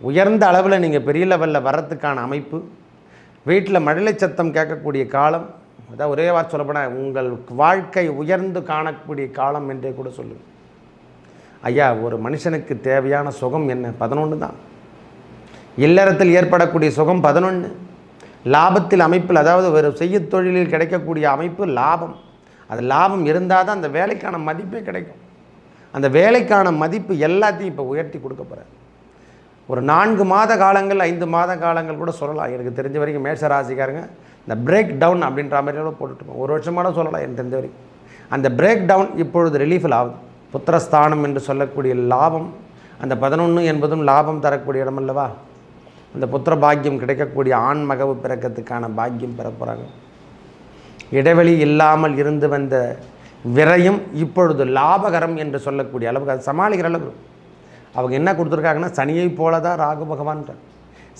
உயர்ந்த அளவில் நீங்கள் பெரிய லெவலில் வர்றதுக்கான அமைப்பு வீட்டில் மழலை சத்தம் கேட்கக்கூடிய காலம் அதான் ஒரே வார்த்தை சொல்லப்போனால் உங்கள் வாழ்க்கை உயர்ந்து காணக்கூடிய காலம் என்றே கூட சொல்லுங்கள் ஐயா ஒரு மனுஷனுக்கு தேவையான சுகம் என்ன? பதினொன்று தான். இல்லறத்தில் ஏற்படக்கூடிய சுகம் பதினொன்று லாபத்தில் அமைப்பில் அதாவது ஒரு செய்ய தொழிலில் கிடைக்கக்கூடிய அமைப்பு லாபம். அது லாபம் இருந்தால் தான் அந்த வேலைக்கான மதிப்பே கிடைக்கும். அந்த வேலைக்கான மதிப்பு எல்லாத்தையும் இப்போ உயர்த்தி கொடுக்க போகிறார் ஒரு நான்கு மாத காலங்கள் ஐந்து மாத காலங்கள் கூட சொல்லலாம். எனக்கு தெரிஞ்ச வரைக்கும் மேஷ ராசிக்காரங்க இந்த பிரேக் டவுன் அப்படின்ற மாதிரி கூட போட்டுருக்கோம் ஒரு வருஷமாக சொல்லலாம் எனக்கு தெரிஞ்ச வரைக்கும். அந்த பிரேக் டவுன் இப்பொழுது ரிலீஃபில் ஆகுது. புத்திரஸ்தானம் என்று சொல்லக்கூடிய லாபம் அந்த பதினொன்று என்பதும் லாபம் தரக்கூடிய இடம் அல்லவா? அந்த புத்திர பாக்கியம் கிடைக்கக்கூடிய ஆண் மகவு பிறக்கத்துக்கான பாக்கியம் பெற போகிறாங்க இடைவெளி இல்லாமல் இருந்து வந்த விரையும் இப்பொழுது லாபகரம் என்று சொல்லக்கூடிய அளவுக்கு அது சமாளிக்கிற அளவுக்கு அவங்க என்ன கொடுத்துருக்காங்கன்னா சனியை போல தான் ராகு பகவான்ட்டார்.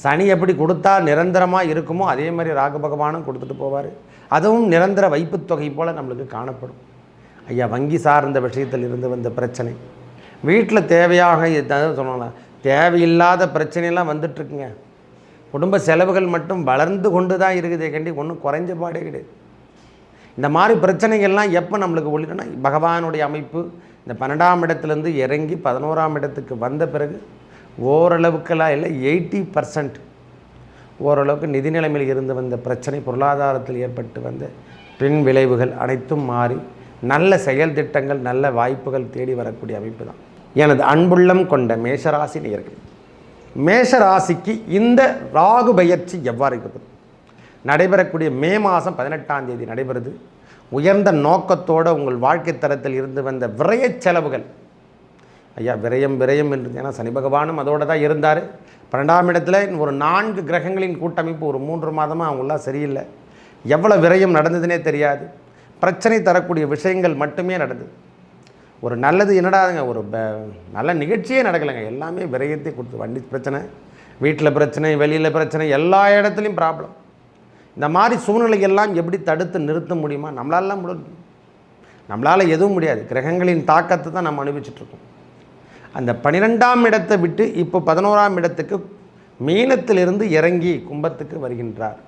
சனி எப்படி கொடுத்தா நிரந்தரமாக இருக்குமோ அதே மாதிரி ராகு பகவானும் கொடுத்துட்டு போவார். அதுவும் நிரந்தர வைப்புத் தொகை போல் நம்மளுக்கு காணப்படும். ஐயா வங்கி சார்ந்த விஷயத்தில் இருந்து வந்த பிரச்சனை. வீட்டில் தேவையாக எதாவது சொல்லலாம் தேவையில்லாத பிரச்சனையெல்லாம் வந்துட்டுருக்குங்க. குடும்ப செலவுகள் மட்டும் வளர்ந்து கொண்டு தான் இருக்குதே கண்டி ஒன்றும் குறைஞ்ச பாடே கிடையாது. இந்த மாதிரி பிரச்சனைகள்லாம் எப்போ நம்மளுக்கு ஒழிக்கணும் பகவானுடைய அமைப்பு இந்த பன்னெண்டாம் இடத்துலேருந்து இறங்கி பதினோராம் இடத்துக்கு வந்த பிறகு ஓரளவுக்கெல்லாம் இல்லை எயிட்டி பர்சன்ட் ஓரளவுக்கு நிதி நிலைமையில் இருந்து வந்த பிரச்சனை பொருளாதாரத்தில் ஏற்பட்டு வந்த பின் விளைவுகள் அனைத்தும் மாறி நல்ல செயல் திட்டங்கள் நல்ல வாய்ப்புகள் தேடி வரக்கூடிய அமைப்பு தான். எனது அன்புள்ளம் கொண்ட மேஷராசி நேர்கள் மேஷராசிக்கு இந்த ராகு பயிற்சி எவ்வாறு இருக்குது? நடைபெறக்கூடிய மே மாதம் பதினெட்டாம் தேதி நடைபெறுது. உயர்ந்த நோக்கத்தோடு உங்கள் வாழ்க்கை தரத்தில் இருந்து வந்த விரைய செலவுகள். ஐயா விரயம் விரயம் என்று ஏன்னா சனி பகவானும் அதோடு தான் இருந்தார். பன்னெண்டாம் இடத்துல ஒரு நான்கு கிரகங்களின் கூட்டமைப்பு ஒரு மூன்று மாதமாக அவங்களாம் சரியில்லை. எவ்வளோ விரயம் நடந்ததுனே தெரியாது. பிரச்சனை தரக்கூடிய விஷயங்கள் மட்டுமே நடந்தது. ஒரு நல்லது என்னடாதுங்க ஒரு ப- நல்ல நிகழ்ச்சியே நடக்கலைங்க. எல்லாமே விரயத்தை கொடுத்து வண்டி பிரச்சனை வீட்டில் பிரச்சனை வெளியில் பிரச்சனை எல்லா இடத்துலையும் ப்ராப்ளம் இந்த மாதிரி சூழ்நிலையெல்லாம் எப்படி தடுத்து நிறுத்த முடியுமா? நம்மளாலாம் முடியும் நம்மளால் எதுவும் முடியாது. கிரகங்களின் தாக்கத்தை தான் நம்ம அனுபவிச்சிட்ருக்கோம். அந்த பனிரெண்டாம் இடத்தை விட்டு இப்போ பதினோராம் இடத்துக்கு மீனத்திலிருந்து இறங்கி கும்பத்துக்கு வருகின்றார்.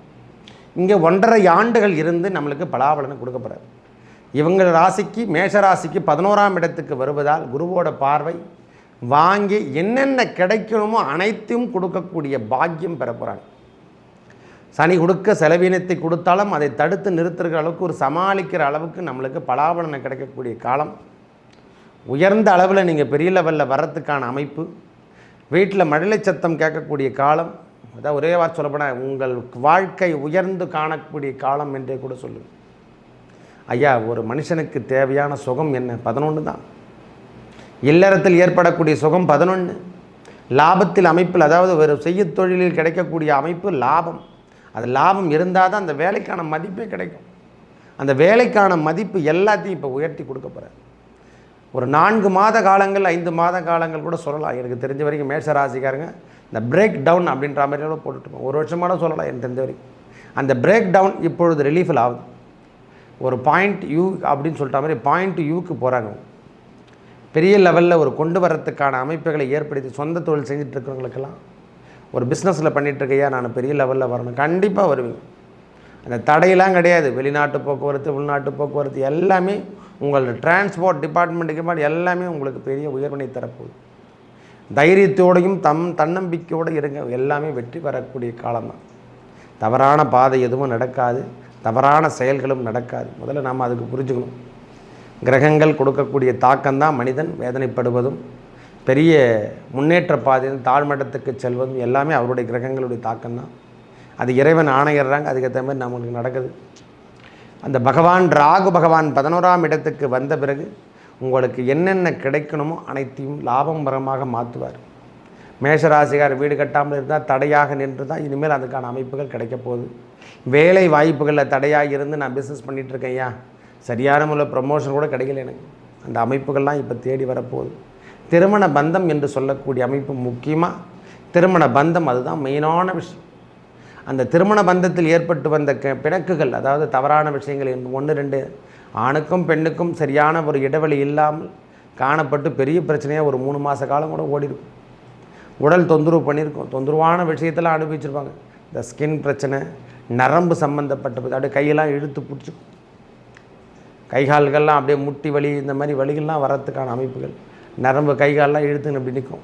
இங்கே ஒன்றரை ஆண்டுகள் இருந்து நம்மளுக்கு பலாபலனை கொடுக்கப்படுறார். இவங்க ராசிக்கு மேஷ ராசிக்கு பதினோராம் இடத்துக்கு வருவதால் குருவோட பார்வை வாங்கி என்னென்ன கிடைக்கணுமோ அனைத்தையும் கொடுக்கக்கூடிய பாக்கியம் பெற போகிறாங்க சனி கொடுக்க செலவினத்தை கொடுத்தாலும் அதை தடுத்து நிறுத்துகிற அளவுக்கு ஒரு சமாளிக்கிற அளவுக்கு நம்மளுக்கு பலாபலனை கிடைக்கக்கூடிய காலம். உயர்ந்த அளவில் நீங்கள் பெரிய லெவலில் வர்றதுக்கான அமைப்பு. வீட்டில் மழலை சத்தம் கேட்கக்கூடிய காலம். அதான் ஒரே வார்த்தை சொல்லப்போனால் உங்கள் வாழ்க்கை உயர்ந்து காணக்கூடிய காலம் என்றே கூட சொல்லுங்கள் ஐயா ஒரு மனுஷனுக்கு தேவையான சுகம் என்ன? பதினொன்று தான். இல்லறத்தில் ஏற்படக்கூடிய சுகம் பதினொன்று லாபத்தில் அமைப்பில் அதாவது ஒரு செய்ய தொழிலில் கிடைக்கக்கூடிய அமைப்பு லாபம். அது லாபம் இருந்தால் தான் அந்த வேலைக்கான மதிப்பே கிடைக்கும். அந்த வேலைக்கான மதிப்பு எல்லாத்தையும் இப்போ உயர்த்தி கொடுக்க போகிறார். ஒரு நான்கு மாத காலங்கள் ஐந்து மாத காலங்கள் கூட சொல்லலாம். எனக்கு தெரிஞ்ச வரைக்கும் மேஷ ராசிக்காரங்க இந்த பிரேக் டவுன் அப்படின்ற மாதிரி கூட போட்டுட்ருக்கோம் ஒரு வருஷமாக கூட சொல்லலாம் எனக்கு தெரிஞ்ச வரைக்கும். அந்த பிரேக் டவுன் இப்பொழுது ரிலீஃபில் ஆகுது. ஒரு பாயிண்ட் யூ அப்படின்னு சொல்லிட்ட மாதிரி பாயிண்ட் யூக்கு போகிறாங்க பெரிய லெவலில் ஒரு கொண்டு வரத்துக்கான அமைப்புகளை ஏற்படுத்தி சொந்த தொழில் செஞ்சுட்டு இருக்கிறவங்களுக்கெல்லாம் ஒரு பிஸ்னஸில் பண்ணிகிட்ருக்கையா நான் பெரிய லெவலில் வரணும். கண்டிப்பாக வருவீங்க. அந்த தடையெல்லாம் கிடையாது. வெளிநாட்டு போக்குவரத்து உள்நாட்டு போக்குவரத்து எல்லாமே உங்களோட டிரான்ஸ்போர்ட் டிபார்ட்மெண்ட்டுக்கு எல்லாமே உங்களுக்கு பெரிய உயர்வினை தரப்போகுது. தைரியத்தோடையும் தம் தன்னம்பிக்கையோடு இருங்க. எல்லாமே வெற்றி பெறக்கூடிய காலம்தான். தவறான பாதை எதுவும் நடக்காது. தவறான செயல்களும் நடக்காது. முதல்ல நாம் அதுக்கு புரிஞ்சுக்கணும். கிரகங்கள் கொடுக்கக்கூடிய தாக்கம்தான் மனிதன். வேதனைப்படுவதும் பெரிய முன்னேற்ற பாதையில் தாழ்மட்டத்துக்கு செல்வதும் எல்லாமே அவருடைய கிரகங்களுடைய தாக்கம்தான். அது இறைவன் ஆணையிடுறாங்க அதுக்கேற்ற மாதிரி நம்மளுக்கு நடக்குது. அந்த பகவான் ராகு பகவான் பதினோராம் இடத்துக்கு வந்த பிறகு உங்களுக்கு என்னென்ன கிடைக்கணுமோ அனைத்தையும் லாபம் வரமாக மாற்றுவார். மேஷராசிகார் வீடு கட்டாமல் இருந்தால் தடையாக நின்று தான் இனிமேல் அதுக்கான அமைப்புகள் கிடைக்க போகுது. வேலை வாய்ப்புகளில் தடையாக இருந்து நான் பிஸ்னஸ் பண்ணிகிட்ருக்கேன் ஐயா. சரியான முறையில் ப்ரொமோஷன் கூட கிடைக்கல எனக்கு. அந்த அமைப்புகள்லாம் இப்போ தேடி வரப்போகுது. திருமண பந்தம் என்று சொல்லக்கூடிய அமைப்பு முக்கியமாக திருமண பந்தம் அதுதான் மெயினான விஷயம். அந்த திருமண பந்தத்தில் ஏற்பட்டு வந்த க பிணக்குகள் அதாவது தவறான விஷயங்கள் ஒன்று ரெண்டு ஆணுக்கும் பெண்ணுக்கும் சரியான ஒரு இடைவெளி இல்லாமல் காணப்பட்டு பெரிய பிரச்சனையாக ஒரு மூணு மாத காலம் கூட ஓடிருக்கும். உடல் தொந்தரவு பண்ணியிருக்கோம் தொந்தரவான விஷயத்தெல்லாம் அனுபவிச்சிருப்பாங்க. இந்த ஸ்கின் பிரச்சனை நரம்பு சம்மந்தப்பட்ட அப்படியே கையெல்லாம் இழுத்து பிடிச்சிக்கும். கை கால்கள்லாம் அப்படியே முட்டி வலி இந்த மாதிரி வலிகள்லாம் வரத்துக்கான அமைப்புகள். நரம்பு கைகாலெலாம் இழுத்துன்னு அப்படி நிற்கும்.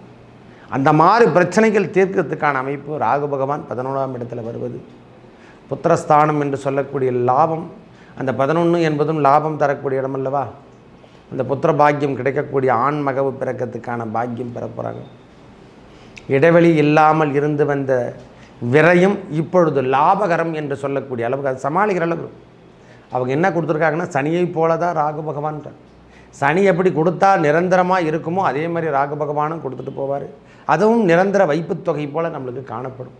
அந்த மாதிரி பிரச்சனைகள் தீர்க்கறதுக்கான அமைப்பு ராகு பகவான் பதினோராம் இடத்துல வருவது. புத்திரஸ்தானம் என்று சொல்லக்கூடிய லாபம் அந்த பதினொன்று என்பதும் லாபம் தரக்கூடிய இடம் அல்லவா? அந்த புத்திர பாக்கியம் கிடைக்கக்கூடிய ஆண் மகவு பிறக்கத்துக்கான பாக்கியம் பெற போகிறாங்க இடைவெளி இல்லாமல் இருந்து வந்த விரையும் இப்பொழுது லாபகரம் என்று சொல்லக்கூடிய அளவுக்கு அது சமாளிக்கிற அளவுக்கு. அவங்க என்ன கொடுத்துருக்காங்கன்னா சனியை போல தான் ராகு பகவான்றார் சனி எப்படி கொடுத்தா நிரந்தரமாக இருக்குமோ அதே மாதிரி ராகு பகவானும் கொடுத்துட்டு போவார். அதுவும் நிரந்தர வைப்பு தொகை போல் நம்மளுக்கு காணப்படும்.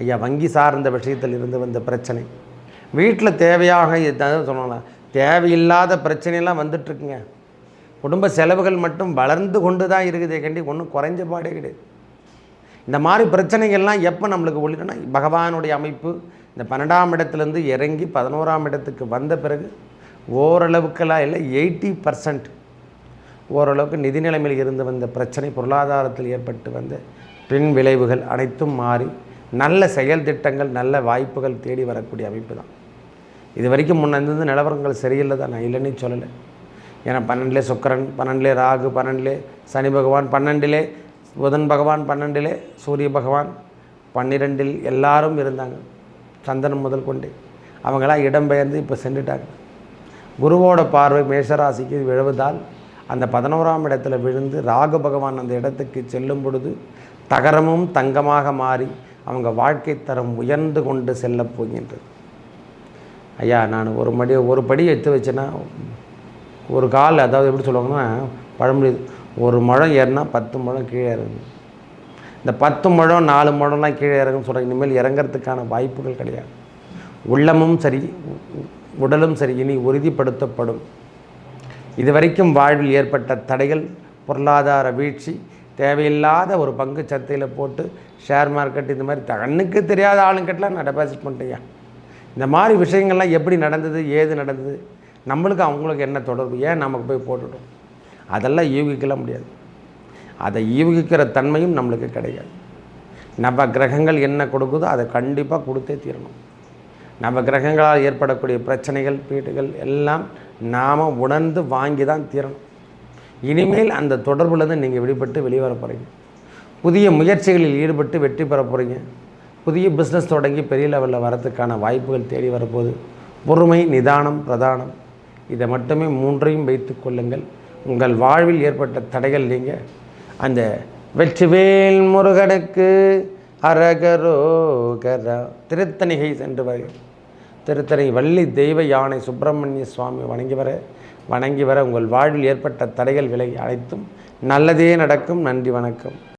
ஐயா வங்கி சார்ந்த விஷயத்தில் இருந்து வந்த பிரச்சனை. வீட்டில் தேவையாக சொன்னாங்களா தேவையில்லாத பிரச்சனையெல்லாம் வந்துட்டுருக்குங்க. குடும்ப செலவுகள் மட்டும் வளர்ந்து கொண்டு தான் இருக்குதே கண்டி ஒன்றும் குறைஞ்ச பாடே கிடையாது. இந்த மாதிரி பிரச்சனைகள்லாம் எப்போ நம்மளுக்கு ஒழிக்கணும் பகவானுடைய அமைப்பு இந்த பன்னெண்டாம் இடத்துலேருந்து இறங்கி பதினோராம் இடத்துக்கு வந்த பிறகு ஓரளவுக்கெல்லாம் இல்லை எயிட்டி பர்சன்ட். ஓரளவுக்கு நிதி நிலைமையில் இருந்து வந்த பிரச்சனை பொருளாதாரத்தில் ஏற்பட்டு வந்த பின் விளைவுகள் அனைத்தும் மாறி நல்ல செயல் திட்டங்கள் நல்ல வாய்ப்புகள் தேடி வரக்கூடிய அமைப்பு தான். இது வரைக்கும் முன்ன நிலவரங்கள் சரியில்லை தான் நான் இல்லைன்னு சொல்லலை. ஏன்னா பன்னெண்டிலே சுக்கரன் பன்னெண்டிலே ராகு பன்னெண்டிலே சனி பகவான் பன்னெண்டிலே புதன் பகவான் பன்னெண்டிலே சூரிய பகவான் பன்னிரெண்டில் எல்லாரும் இருந்தாங்க சந்தனம் முதல் கொண்டு. அவங்களாம் இடம்பெயர்ந்து இப்போ சென்றுட்டாங்க. குருவோட பார்வை மேஷராசிக்கு விழுவதால் அந்த பதினோராம் இடத்துல விழுந்து ராகு பகவான் அந்த இடத்துக்கு செல்லும் பொழுது தகரமும் தங்கமாக மாறி அவங்க வாழ்க்கை தரம் உயர்ந்து கொண்டு செல்ல போகின்றது. ஐயா நான் ஒரு மடி ஒரு படி எடுத்து வச்சேன்னா ஒரு கால் அதாவது எப்படி சொல்லுவாங்கன்னா பழமொழி ஒரு முழம் ஏறினா பத்து முழம் கீழே இறங்கும். இந்த பத்து முழம் நாலு முழம்லாம் கீழே இறங்குன்னு சொல்கிறாங்க இனிமேல் இறங்கிறதுக்கான வாய்ப்புகள் கிடையாது. உள்ளமும் சரி உடலும் சரி இனி உறுதிப்படுத்தப்படும். இதுவரைக்கும் வாழ்வில் ஏற்பட்ட தடைகள் பொருளாதார வீழ்ச்சி தேவையில்லாத ஒரு பங்கு சந்தையில் போட்டு ஷேர் மார்க்கெட் இந்த மாதிரி கண்ணுக்கு தெரியாத ஆளுங்கட்டெலாம் நான் டெபாசிட் பண்ணிட்டேன் இந்த மாதிரி விஷயங்கள்லாம் எப்படி நடந்தது ஏது நடந்தது நம்மளுக்கு அவங்களுக்கு என்ன தொடர்பு ஏன் நமக்கு போய் போட்டுட்டோம்? அதெல்லாம் யூகிக்கலாம் முடியாது. அதை யூகிக்கிற தன்மையும் நம்மளுக்கு கிடையாது. நவ கிரகங்கள் என்ன கொடுக்குதோ அதை கண்டிப்பாக கொடுத்தே தீரணும். நம்ம கிரகங்களால் ஏற்படக்கூடிய பிரச்சனைகள் பீட்டுகள் எல்லாம் நாம் உணர்ந்து வாங்கி தான் தீரணும். இனிமேல் அந்த தொடர்புலேருந்து நீங்கள் விடுபட்டு வெளியே வர போகிறீங்க புதிய முயற்சிகளில் ஈடுபட்டு வெற்றி பெற போகிறீங்க புதிய பிஸ்னஸ் தொடங்கி பெரிய லெவலில் வரத்துக்கான வாய்ப்புகள் தேடி வரப்போகுது பொறுமை நிதானம் பிரதானம் இதை மட்டுமே மூன்றையும் வைத்து கொள்ளுங்கள். உங்கள் வாழ்வில் ஏற்பட்ட தடைகள் நீங்கள் அந்த வெற்றிவேல் முருகனுக்கு அரகரோகரா திருத்தணிகை சென்று வர திருத்தணி வள்ளி தெய்வ யானை சுப்பிரமணிய சுவாமி வணங்கி வர வணங்கி வர உங்கள் வாழ்வில் ஏற்பட்ட தடைகள் விலை அனைத்தும் நல்லதே நடக்கும். நன்றி வணக்கம்.